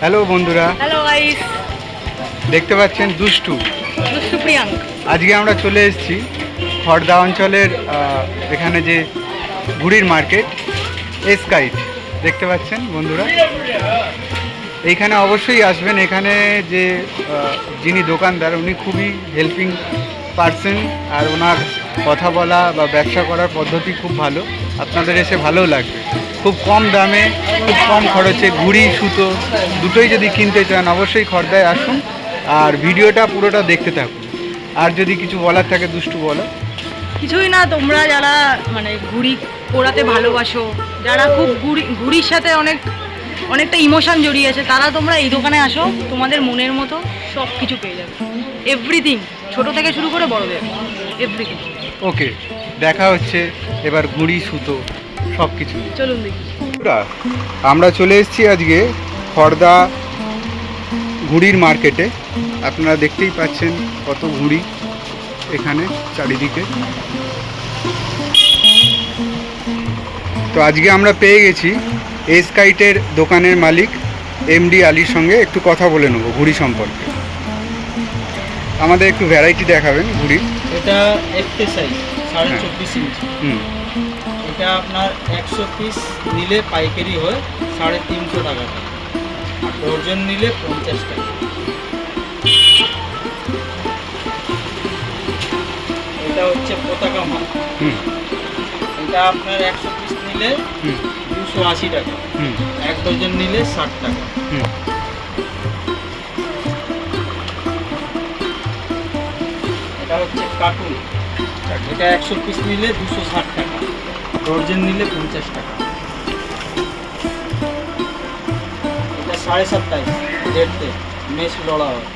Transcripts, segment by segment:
Hello বন্ধুরা। Hello guys দেখতে পাচ্ছেন দুষ্টু। দুষ্টু প্রিয়াঙ্ক। আজকে আমরা চলে এসেছি খড়দা অঞ্চলের এখানে যে ঘুড়ির মার্কেট এসকাইট দেখতে পাচ্ছেন বন্ধুরা? এইখানে অবশ্যই আসবেন। এখানে যে যিনি দোকানদার উনি খুবই হেল্পিং পার্সন আর ওনার কথা বলা বা ব্যবসা করার পদ্ধতি খুব ভালো। আপনাদের এসে ভালোও লাগবে। খুব কম দামে, খুব কম খরচে ঘুড়ি, সুতো দুটোই যদি কিনতে চান, অবশ্যই খর্দায় আসুন আর ভিডিওটা পুরোটা দেখতে থাকুন। আর যদি কিছু বলার থাকে, দুষ্টু বলো। কিছুই না, তোমরা যারা মানে ঘুড়ি পোড়াতে ভালোবাসো, যারা খুব ঘুড়ি, ঘুড়ির সাথে অনেক, অনেকটা ইমোশন জড়িয়ে আছে, তারা তোমরা এই দোকানে আসো, তোমাদের মনের মতো সব কিছু পেয়ে যাবে। এভরিথিং ছোট থেকে শুরু করে বড়দের এভরিথিং ওকে দেখা হচ্ছে এবার ঘুড়ি সুতো সব কিছু চলুন দেখি। আমরা চলে এসেছি আজকে খর্দা ঘুড়ির মার্কেটে। আপনারা দেখতেই পাচ্ছেন কত ঘুড়ি এখানে চারিদিকে। তো আজকে আমরা পেয়ে গেছি এসকাইটের দোকানের মালিক এমডি আলীর সঙ্গে একটু কথা বলে নেব ঘুড়ি সম্পর্কে। আমাদের একটু ভ্যারাইটি দেখাবেন ঘুড়ি এটা একটে সাইজ সাড়ে হ্যাঁ। চব্বিশ ইঞ্চি হুম। এটা আপনার একশো পিস নিলে পাইকারি হয় সাড়ে তিনশো টাকা ডজন নিলে পঞ্চাশ টাকা। এটা হচ্ছে পতাকা মাল। হুম। এটা আপনার একশো পিস নিলে দুশো আশি টাকা। হুম। এক ডজন নিলে ষাট টাকা। হুম। এটা হচ্ছে কার্টুন এটা একশো পিস নিলে দুশো ষাট টাকা। ডর্জন নিলে পঞ্চাশ টাকা। এটা সাড়ে সাতটাইশ দেড়তে মেশ লড়া হয়।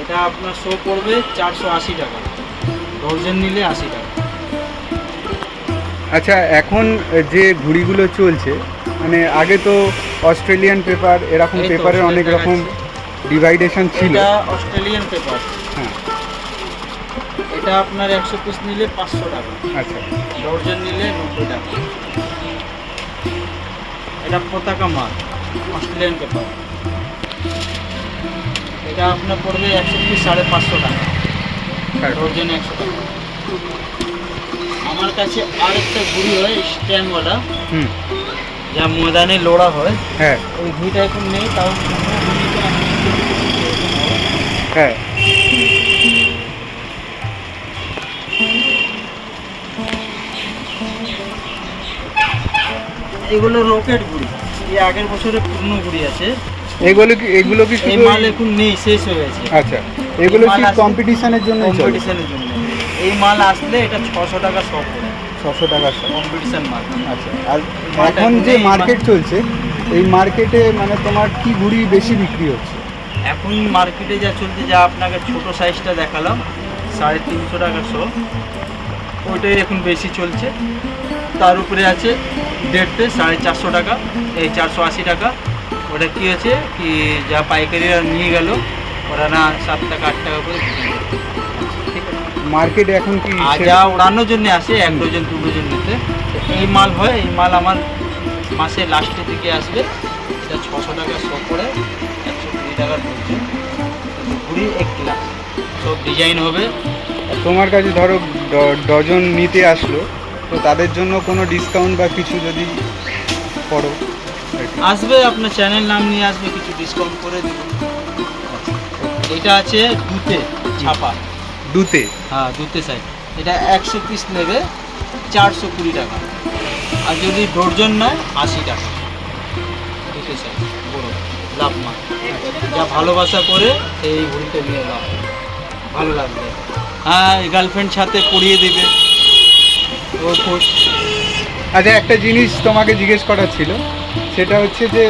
এটা আপনার শো পড়বে চারশো আশি টাকা। ডর্জন নিলে আশি টাকা। আচ্ছা এখন যে ঘুড়িগুলো চলছে মানে আগে তো অস্ট্রেলিয়ান পেপার এরকম পেপারের অনেক রকম ডিভাইডেশন ছিল। অস্ট্রেলিয়ান পেপার এটা আপনার একশো পিস নিলে পাঁচশো টাকা। আচ্ছা। ডর্জন নিলে নব্বই টাকা। এটা পতাকা মাল অস্ট্রেলিয়ান পেপার। এটা আপনার পড়বে একশো পিস সাড়ে পাঁচশো টাকা। ডর্জন একশো টাকা। আমার কাছে আর একটা ঘুড়ি হয় স্ট্যান্ডওয়ালা হুম। যা ময়দানে লোড়া হয়। হ্যাঁ। ওই ঘুড়িটা এখন নেই তাও হ্যাঁ এগুলো রকেট ঘুড়ি এই আগের বছরে পুরনো ঘুড়ি আছে। এগুলো কি এগুলো কি এই মাল এখন নেই শেষ হয়ে গেছে। আচ্ছা। এগুলো কি কম্পিটিশনের জন্য কম্পিটিশনের জন্য। এই মাল আসলে এটা ছশো টাকা সব ছশো টাকা। কম্পিটিশন মাল। আচ্ছা। আর এখন যে মার্কেট চলছে এই মার্কেটে মানে তোমার কি ঘুড়ি বেশি বিক্রি হচ্ছে? এখন মার্কেটে যা চলছে যা আপনাকে ছোট সাইজটা দেখালাম সাড়ে তিনশো টাকা শো ওইটাই এখন বেশি চলছে। তার উপরে আছে দেড়টে সাড়ে চারশো টাকা এই চারশো আশি টাকা। ওটা কী হয়েছে কি যা পাইকারিরা নিয়ে গেল ওরা না সাত টাকা আট টাকা করে আছে। মার্কেটে এখন কি যা ওড়ানোর জন্য আসে এক ডজন দু ডজন নিতে। এই মাল হয় এই মাল আমার মাসে লাস্টের দিকে আসবে। এটা ছশো টাকা শো করে একশো কুড়ি টাকার ডজন কুড়ি এক গ্লাস সব ডিজাইন হবে। তোমার কাছে ধরো ডজন নিতে আসলো তো তাদের জন্য কোনো ডিসকাউন্ট বা কিছু যদি করো আসবে আপনার চ্যানেল নাম নিয়ে আসবে কিছু ডিসকাউন্ট করে দেবো। এটা আছে দুতে ছাপা। দুতে হ্যাঁ দুতে সাইজ এটা একশো পিস নেবে চারশো কুড়ি টাকা। আর যদি ডর্জন নেয় আশি টাকা। দুতে সাইজ বড় লাভ মা যা ভালোবাসা করে সেই ঘুড়িটা নিয়ে লাভ। ভালো লাগবে। হ্যাঁ গার্লফ্রেন্ড সাথে পরিয়ে দেবে। আচ্ছা একটা জিনিস তোমাকে জিজ্ঞেস করার ছিল। সেটা হচ্ছে যে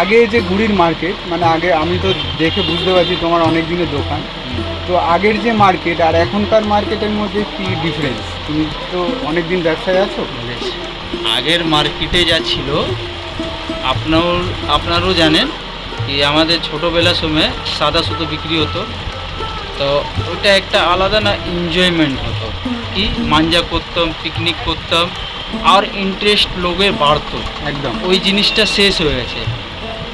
আগে যে ঘুড়ির মার্কেট মানে আগে আমি তো দেখে বুঝতে পারছি তোমার অনেক দিনের দোকান। তো আগের যে মার্কেট আর এখনকার মার্কেটের মধ্যে কি ডিফারেন্স তুমি তো অনেক দিন ব্যবসায় আছো? আগের মার্কেটে যা ছিল আপনার আপনারও জানেন কি আমাদের ছোটোবেলার সময় সাদা সুতো বিক্রি হতো। তো ওইটা একটা আলাদা না এনজয়মেন্ট হতো। কি? মাঞ্জা করতাম পিকনিক করতাম আর ইন্টারেস্ট লোকের বাড়তো। একদম। ওই জিনিসটা শেষ হয়ে গেছে।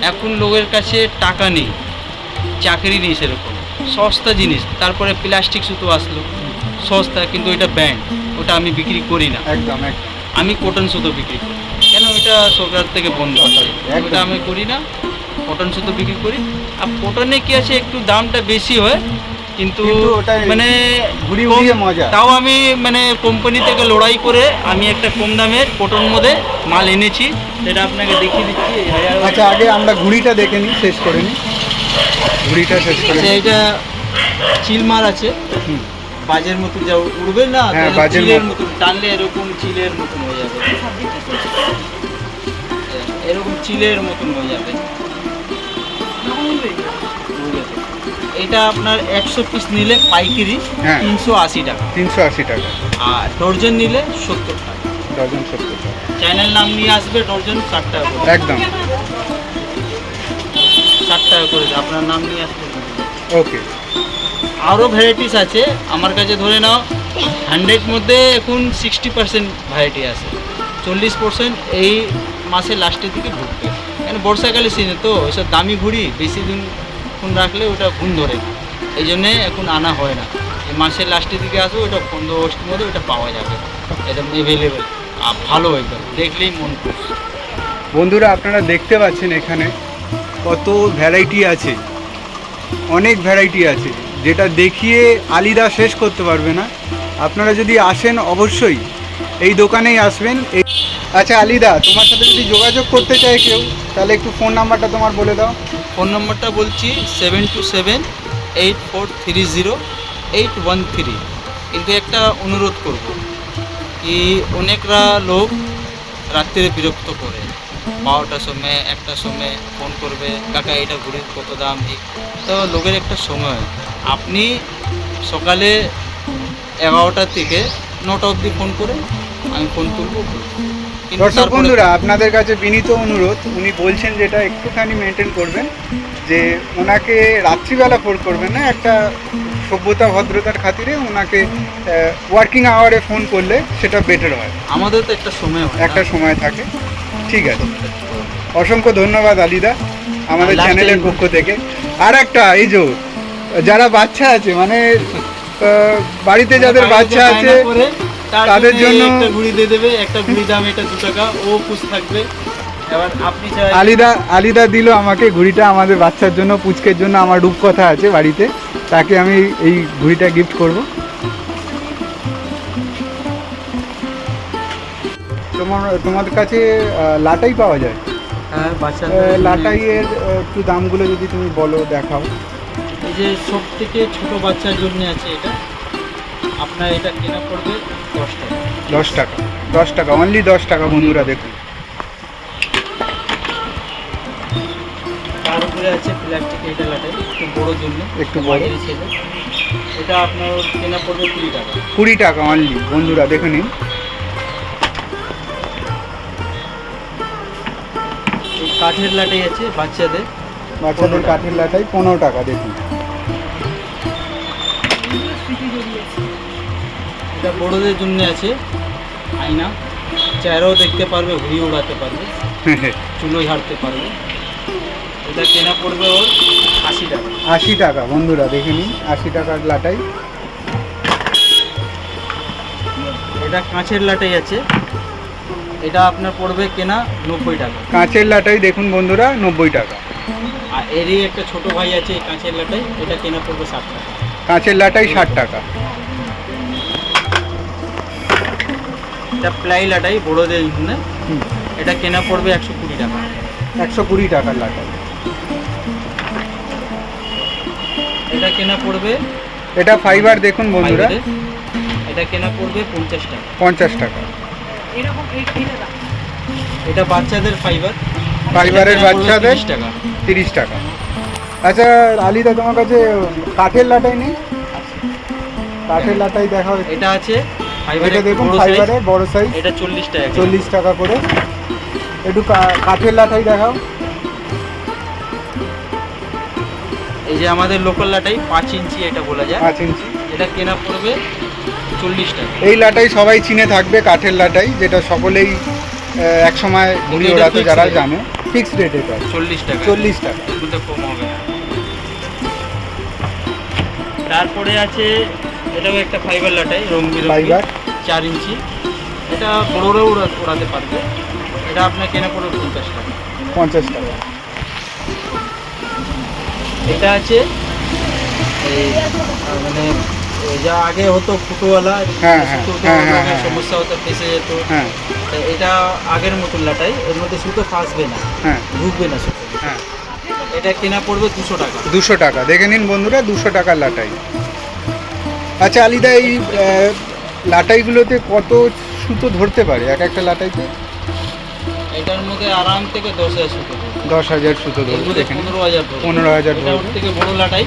এখন লোকের কাছে টাকা নেই চাকরি নেই সেরকম। সস্তা জিনিস তারপরে প্লাস্টিক সুতো আসলো। সস্তা কিন্তু এটা ব্যান্ড ওটা আমি বিক্রি করি না। একদম একদম। আমি কটন সুতো বিক্রি করি। কেন? ওইটা সরকার থেকে বন্ধ আছে। ওটা আমি করি না কটন সুতো বিক্রি করি। আর কটনে কী আছে? একটু দামটা বেশি হয় কিন্তু মানে ঘুরি মজা। তাও আমি মানে কোম্পানি থেকে লড়াই করে আমি একটা কম দামের কটন মধ্যে মাল এনেছি সেটা আপনাকে দেখিয়ে দিচ্ছি আচ্ছা আগে আমরা ঘুড়িটা দেখে নিই শেষ করে নিই ঘুড়িটা শেষ করে আচ্ছা নিই। এটা চিলমার আছে। বাজের মতো যা উড়বে না হ্যাঁ, বাজের চিলের মতো। মতন টানলে এরকম চিলের মতন হয়ে যাবে এরকম চিলের মতন হয়ে যাবে এটা আপনার একশো পিস নিলে পাইকারি হ্যাঁ। তিনশো আশি টাকা। তিনশো আশি টাকা। আর ডর্জন নিলে সত্তর টাকা। ডজন সত্তর টাকা। চ্যানেল নাম নিয়ে আসবে ডর্জন ষাট টাকা করে। একদম। ষাট টাকা করে আপনার নাম নিয়ে আসবে। ওকে। আরও ভ্যারাইটিস আছে আমার কাছে ধরে নাও হান্ড্রেড মধ্যে এখন সিক্সটি পার্সেন্ট ভ্যারাইটি আছে। চল্লিশ পার্সেন্ট এই মাসের লাস্টের দিকে ঢুকবে। কেন বর্ষাকালে সিজনে তো ওইসব দামি ঘুড়ি বেশি দিন এখন রাখলে ওটা ঘুম ধরে। এই জন্যে এখন আনা হয় না। এই মাসের লাস্টের দিকে আসবে, ওটা পনেরো আগস্টের মধ্যে ওটা পাওয়া যাবে। একদম আর ভালো একদম, দেখলেই মন খুশি। বন্ধুরা, আপনারা দেখতে পাচ্ছেন এখানে কত ভ্যারাইটি আছে। অনেক ভ্যারাইটি আছে। যেটা দেখিয়ে আলিদা শেষ করতে পারবে না। আপনারা যদি আসেন, অবশ্যই এই দোকানেই আসবেন। আচ্ছা আলিদা, তোমার সাথে যদি যোগাযোগ করতে চায় কেউ, তাহলে একটু ফোন নাম্বারটা তোমার বলে দাও। ফোন নম্বরটা বলছি seven two seven eight four three zero eight one three. কিন্তু একটা অনুরোধ করব কি অনেকরা লোক রাত্রে বিরক্ত করে। বারোটার সময়, একটার সময় ফোন করবে, কাকা এটা ঘুরির কত দাম? তো লোকের একটা সময়। আপনি সকালে এগারোটা থেকে নটা অবধি ফোন করে আমি ফোন তুলবো। দর্শক বন্ধুরা আপনাদের কাছে বিনীত অনুরোধ উনি বলছেন যেটা একটুখানি মেনটেন করবেন যে ওনাকে রাত্রিবেলা ফোন করবেন না একটা সভ্যতা ভদ্রতার খাতিরে ওনাকে ওয়ার্কিং আওয়ারে ফোন করলে সেটা বেটার হয়। আমাদের তো একটা সময় একটা সময় থাকে। ঠিক আছে। অসংখ্য ধন্যবাদ আলিদা আমাদের চ্যানেলের পক্ষ থেকে। আর একটা এই যে যারা বাচ্চা আছে মানে বাড়িতে যাদের বাচ্চা আছে তাদের জন্য একটা ঘুড়ি দিয়ে দেবে একটা ঘুড়ি দাম এটা দু টাকা ও খুশ থাকবে। এবার আপনি আলিদা আলিদা দিল আমাকে ঘুড়িটা আমাদের বাচ্চার জন্য পুচকের জন্য আমার রূপকথা আছে বাড়িতে। তাকে আমি এই ঘুড়িটা গিফট করব। তোমার তোমাদের কাছে লাটাই পাওয়া যায়? হ্যাঁ লাটাইয়ের একটু দামগুলো যদি তুমি বলো দেখাও। এই যে সব থেকে ছোট বাচ্চার জন্য আছে এটা। আপনার এটা কেনা পড়বে দশ টাকা। দশ টাকা। দশ টাকা অনলি দশ টাকা বন্ধুরা দেখুন। তার উপরে আছে প্লাস্টিক এটা লাটাই একটু বড় জন্য। একটু বড়। ছেলে। এটা আপনার কেনা পড়বে কুড়ি টাকা। কুড়ি টাকা অনলি বন্ধুরা দেখে নিন। এই কাঠের লাটাই আছে বাচ্চাদের। বাচ্চাদের কাঠের লাটাই পনেরো টাকা দেখুন। এটা বড়দের জন্য আছে। আয়না। চেহারাও দেখতে পারবে ঘুড়ি উড়াতে পারবে। চুলো ঝাড়তে পারবে। এটা কেনা পড়বে ওর আশি টাকা। আশি টাকা বন্ধুরা দেখে নিন আশি টাকার লাটাই। এটা কাঁচের লাটাই আছে। এটা আপনার পড়বে কেনা নব্বই টাকা। কাঁচের লাটাই দেখুন বন্ধুরা নব্বই টাকা। আর এরই একটা ছোট ভাই আছে কাঁচের লাটাই। এটা কেনা পড়বে ষাট টাকা। কাঁচের লাটাই ষাট টাকা। এটা প্লাই লাটাই বড়োদের জন্য। হুম, এটা কেনা পড়বে একশো কুড়ি টাকা। একশো কুড়ি টাকার লাটাই এটা কেনা পড়বে এটা ফাইবার দেখুন বন্ধুরা। এটা কেনা পড়বে পঞ্চাশ টাকা। পঞ্চাশ টাকা। এরকম এটা বাচ্চাদের ফাইবার। ফাইবারের বাচ্চাদের 30 টাকা। তিরিশ টাকা। আচ্ছা আলিদা তোমার কাছে কাঠের লাটাই নেই? কাঠের লাটাই দেখা। এটা আছে এটা দেখুন ফাইবারের বড় সাইজ এটা চল্লিশ টাকা চল্লিশ টাকা করে। একটু কাঠের লাটাই দেখাও। এই যে আমাদের লোকাল লাটাই পাঁচ ইঞ্চি এটা বলা যায়। পাঁচ ইঞ্চি। এটা কেনা পড়বে চল্লিশ টাকা এই লাটাই সবাই চিনে থাকবে কাঠের লাটাই যেটা সকলেই এক সময় ঘুড়ি ওড়াতে যারা জানে। ফিক্সড রেট এটা। চল্লিশ টাকা চল্লিশ টাকা। কম হবে তারপরে আছে এটাও একটা ফাইবার লাটাই রং Fiber? চার ইঞ্চি। এটা বড়োরাও উড়াতে পারবে। এটা আপনার কেনা পড়বে পঞ্চাশ টাকা। পঞ্চাশ টাকা। এটা আছে মানে যা আগে হতো ফুটোওয়ালা হ্যাঁ, হ্যাঁ, হ্যাঁ। সমস্যা হতো ফেসে যেত। হ্যাঁ। এটা আগের মতন লাটাই এর মধ্যে সুতো ফাঁসবে না। হ্যাঁ। ঢুকবে না সুতো। হ্যাঁ। এটা কেনা পড়বে দুশো টাকা। দুশো টাকা। দেখে নিন বন্ধুরা দুশো টাকার লাটাই আচ্ছা আলিদা এই লাটাইগুলোতে কত সুতো ধরতে পারে? এক একটা লাটাইতে? এটার মধ্যে আরাম থেকে দশ হাজার সুতো দশ হাজার সুতো ধরবে মধ্যে পনেরো হাজার পনেরো হাজার থেকে বড় লাটাই।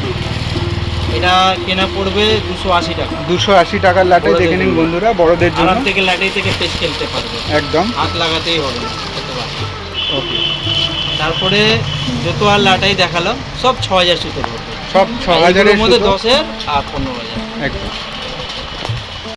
এটা কেনা পড়বে দুশো আশি টাকা। দুশো আশি টাকার লাটাই দেখে নিন বন্ধুরা বড়দের জন্য। আরাম থেকে লাটাই থেকে পেস খেলতে পারবে। একদম। হাত লাগাতেই হবে ওকে। তারপরে যত আর লাটাই দেখালাম সব ছ হাজার সুতো ধরবে। সব ছ হাজারের মধ্যে দশের আর পনেরো হাজার। একদম।